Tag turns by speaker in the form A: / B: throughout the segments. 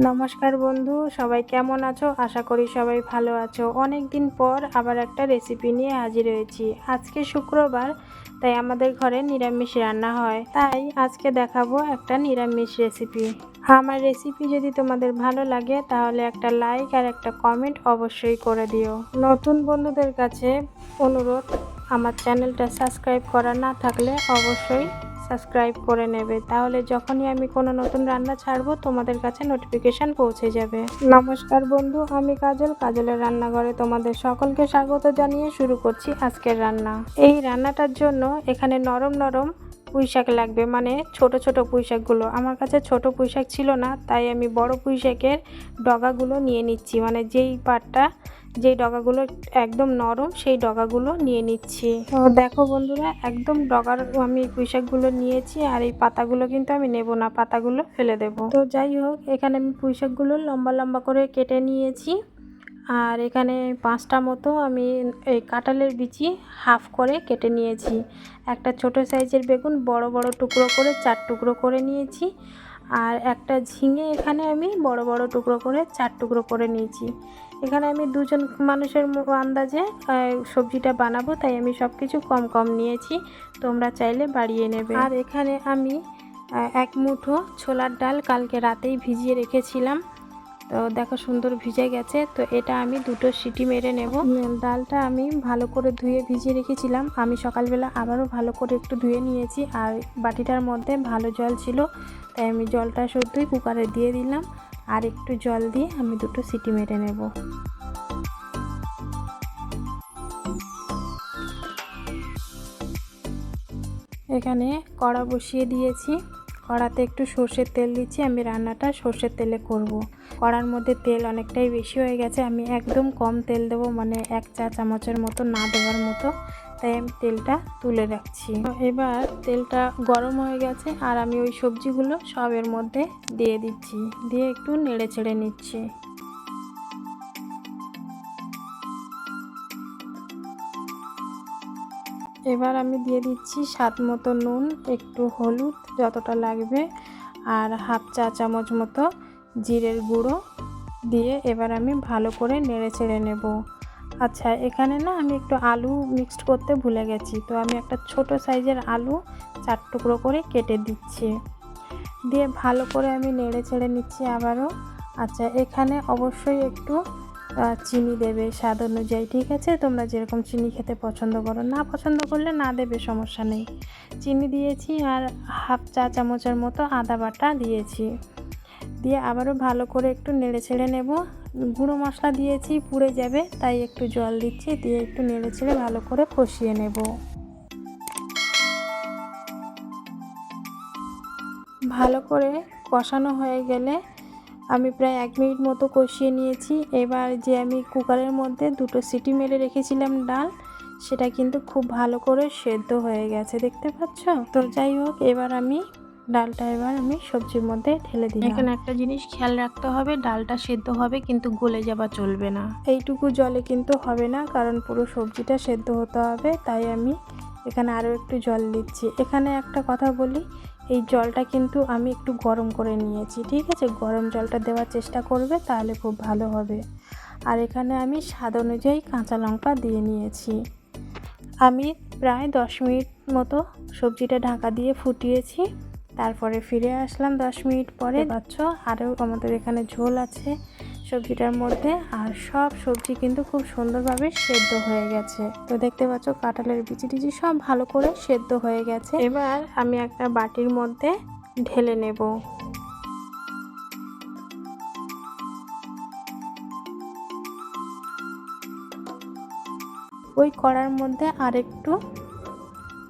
A: নমস্কার বন্ধু, সবাই কেমন আছো? আশা করি সবাই ভালো আছো। অনেক দিন পর আবার একটা রেসিপি নিয়ে হাজির হয়েছি। আজকে শুক্রবার, তাই আমাদের ঘরে নিরামিষ রান্না হয়। তাই আজকে দেখাবো একটা নিরামিষ রেসিপি আমার রেসিপি যদি তোমাদের ভালো লাগে, তাহলে একটা লাইক আর একটা কমেন্ট অবশ্যই করে দিও। নতুন বন্ধুদের কাছে অনুরোধ, আমার চ্যানেলটা সাবস্ক্রাইব করা না থাকলে অবশ্যই সাবস্ক্রাইব করে নেবে। তাহলে যখনই আমি কোনো নতুন রান্না ছাড়বো, তোমাদের কাছে নোটিফিকেশান পৌঁছে যাবে। নমস্কার বন্ধু, আমি কাজল। কাজলের রান্নাঘরে তোমাদের সকলকে স্বাগত জানিয়ে শুরু করছি আজকের রান্না। এই রান্নাটার জন্য এখানে নরম নরম পুঁইশাক লাগবে। মানে ছোট ছোট পুঁই শাকগুলো আমার কাছে ছোট পুঁই শাক ছিল না, তাই আমি বড় পুঁইশাকের ডগাগুলো নিয়ে নিচ্ছি। মানে যেই পাটটা যেই ডগাগুলো একদম নরম, সেই ডগাগুলো নিয়ে নিচ্ছি। তো দেখো বন্ধুরা, একদম ডগার আমি পুঁইশাকগুলো নিয়েছি আর এই পাতাগুলো কিন্তু আমি নেব না, পাতাগুলো ফেলে দেব। তো যাই হোক, এখানে আমি পুঁই শাকগুলো লম্বা লম্বা করে কেটে নিয়েছি। আর এখানে পাঁচটা মতো আমি এই কাঁঠালের বিচি হাফ করে কেটে নিয়েছি। একটা ছোট সাইজের বেগুন, বড় বড় টুকরো করে চার টুকরো করে নিয়েছি। আর একটা ঝিঙে এখানে আমি বড় বড় টুকরো করে চার টুকরো করে নিয়েছি। এখানে আমি দুজন মানুষের আন্দাজে সবজিটা বানাবো, তাই আমি সব কিছু কম কম নিয়েছি। তোমরা চাইলে বাড়িয়ে নেবে। আর এখানে আমি এক মুঠো ছোলার ডাল কালকে রাতেই ভিজিয়ে রেখেছিলাম। তো দেখো সুন্দর ভিজে গেছে। তো এটা আমি দুটো সিটি মেরে নেব। ডালটা আমি ভালো করে ধুয়ে ভিজিয়ে রেখেছিলাম। আমি সকালবেলা আবারও ভালো করে একটু ধুয়ে নিয়েছি। আর বাটিটার মধ্যে ভালো জল ছিল, তাই আমি জলটা শুদ্ধই কুকারে দিয়ে দিলাম। আর একটু জল দিয়ে আমি দুটো সিটি মেরে নেব। এখানে কড়া বসিয়ে দিয়েছি। কড়াতে একটু সর্ষের তেল দিচ্ছি। আমি রান্নাটা সর্ষের তেলে করব। কড়ার মধ্যে তেল অনেকটাই বেশি হয়ে গেছে। আমি একদম কম তেল দেবো মানে এক চা চামচের মতো না দেওয়ার মতো। তাই আমি তেলটা তুলে রাখছি। এবার তেলটা গরম হয়ে গেছে আর আমি ওই সবজিগুলো সব এর মধ্যে দিয়ে দিচ্ছি। দিয়ে একটু নেড়ে ছেড়ে নিচ্ছি। এবার আমি দিয়ে দিচ্ছি স্বাদ মতো নুন, একটু হলুদ যতটা লাগবে আর হাফ চা চামচ মতো জিরের গুঁড়ো দিয়ে এবার আমি ভালো করে নেড়ে ছেড়ে নেব। আচ্ছা এখানে না আমি একটু আলু মিক্সড করতে ভুলে গেছি। তো আমি একটা ছোট সাইজের আলু চার টুকরো করে কেটে দিচ্ছি। দিয়ে ভালো করে আমি নেড়ে ছেড়ে নিচ্ছি আবারও। আচ্ছা এখানে অবশ্যই একটু চিনি দেবে স্বাদ অনুযায়ী, ঠিক আছে? তোমরা যেরকম চিনি খেতে পছন্দ করো। না পছন্দ করলে না দেবে, সমস্যা নেই। চিনি দিয়েছি আর হাফ চা চামচের মতো আদা বাটা দিয়েছি। দিয়ে আবারও ভালো করে একটু নেড়ে ছেড়ে নেব। গুঁড়ো মশলা দিয়েছি, পুড়ে যাবে, তাই একটু জল দিচ্ছি, দিয়ে একটু নেড়ে ছেড়ে ভালো করে কষিয়ে নেব। ভালো করে কষানো হয়ে গেলে আমি প্রায় এক মিনিট মতো কষিয়ে নিয়েছি। এবার যে আমি কুকারের মধ্যে দুটো সিটি মেরে রেখেছিলাম ডাল, সেটা কিন্তু খুব ভালো করে সেদ্ধ হয়ে গেছে, দেখতে পাচ্ছ? তো যাই হোক, এবার আমি ডালটা এবার আমি সবজির মধ্যে ঢেলে দিই এখানে একটা জিনিস খেয়াল রাখতে হবে ডালটা সেদ্ধ হবে কিন্তু গলে যাওয়া চলবে না। এইটুকু জলে কিন্তু হবে না কারণ পুরো সবজিটা সেদ্ধ হতে হবে তাই আমি এখানে আরও একটু জল দিচ্ছি। এখানে একটা কথা বলি এই জলটা কিন্তু আমি একটু গরম করে নিয়েছি ঠিক আছে? গরম জলটা দেওয়ার চেষ্টা করবে তাহলে খুব ভালো হবে। আর এখানে আমি স্বাদ অনুযায়ী কাঁচা লঙ্কা দিয়ে নিয়েছি। আমি প্রায় দশ মিনিট মতো সবজিটা ঢাকা দিয়ে ফুটিয়েছি। তারপরে ফিরে আসলাম দশ মিনিট পরে। পাচ্ছ আরও আমাদের এখানে ঝোল আছে সবজিটার মধ্যে, আর সব সবজি কিন্তু খুব সুন্দরভাবে সেদ্ধ হয়ে গেছে। তো দেখতে পাচ্ছ, কাঁঠালের বিচি টিচি সব ভালো করে সেদ্ধ হয়ে গেছে। এবার আমি একটা বাটির মধ্যে ঢেলে নেব। ওই কড়ার মধ্যে আরেকটু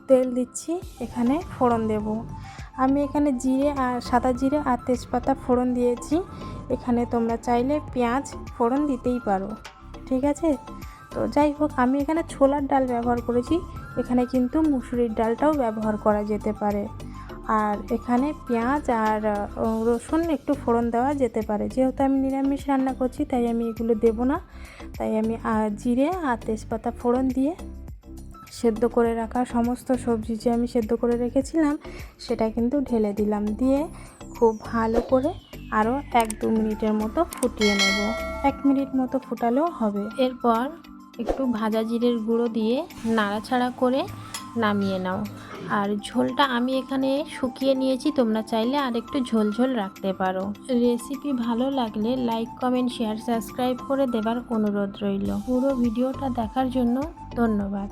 A: তেল দিচ্ছি, এখানে ফোড়ন দেব। আমি এখানে জিরে আর সাদা জিরে আর তেজপাতা ফোড়ন দিয়েছি। এখানে তোমরা চাইলে পেঁয়াজ ফোড়ন দিতেই পারো, ঠিক আছে? তো যাই হোক, আমি এখানে ছোলার ডাল ব্যবহার করেছি। এখানে কিন্তু মুসুরির ডালটাও ব্যবহার করা যেতে পারে। আর এখানে পেঁয়াজ আর রসুন একটু ফোড়ন দেওয়া যেতে পারে। যেহেতু আমি নিরামিষ রান্না করছি, তাই আমি এগুলো দেবো না। তাই আমি জিরে আর তেজপাতা ফোড়ন দিয়ে সেদ্ধ করে রাখা সমস্ত সবজি যে আমি সেদ্ধ করে রেখেছিলাম, সেটা কিন্তু ঢেলে দিলাম। দিয়ে খুব ভালো করে আরও এক দু মিনিটের মতো ফুটিয়ে নেব। এক মিনিট মতো ফুটালেও হবে। এরপর একটু ভাজা জিরের গুঁড়ো দিয়ে নাড়াছাড়া করে নামিয়ে নাও। আর ঝোলটা আমি এখানে শুকিয়ে নিয়েছি, তোমরা চাইলে আর একটু ঝোল ঝোল রাখতে পারো। রেসিপি ভালো লাগলে লাইক, কমেন্ট, শেয়ার, সাবস্ক্রাইব করে দেবার অনুরোধ রইল। পুরো ভিডিওটা দেখার জন্য ধন্যবাদ।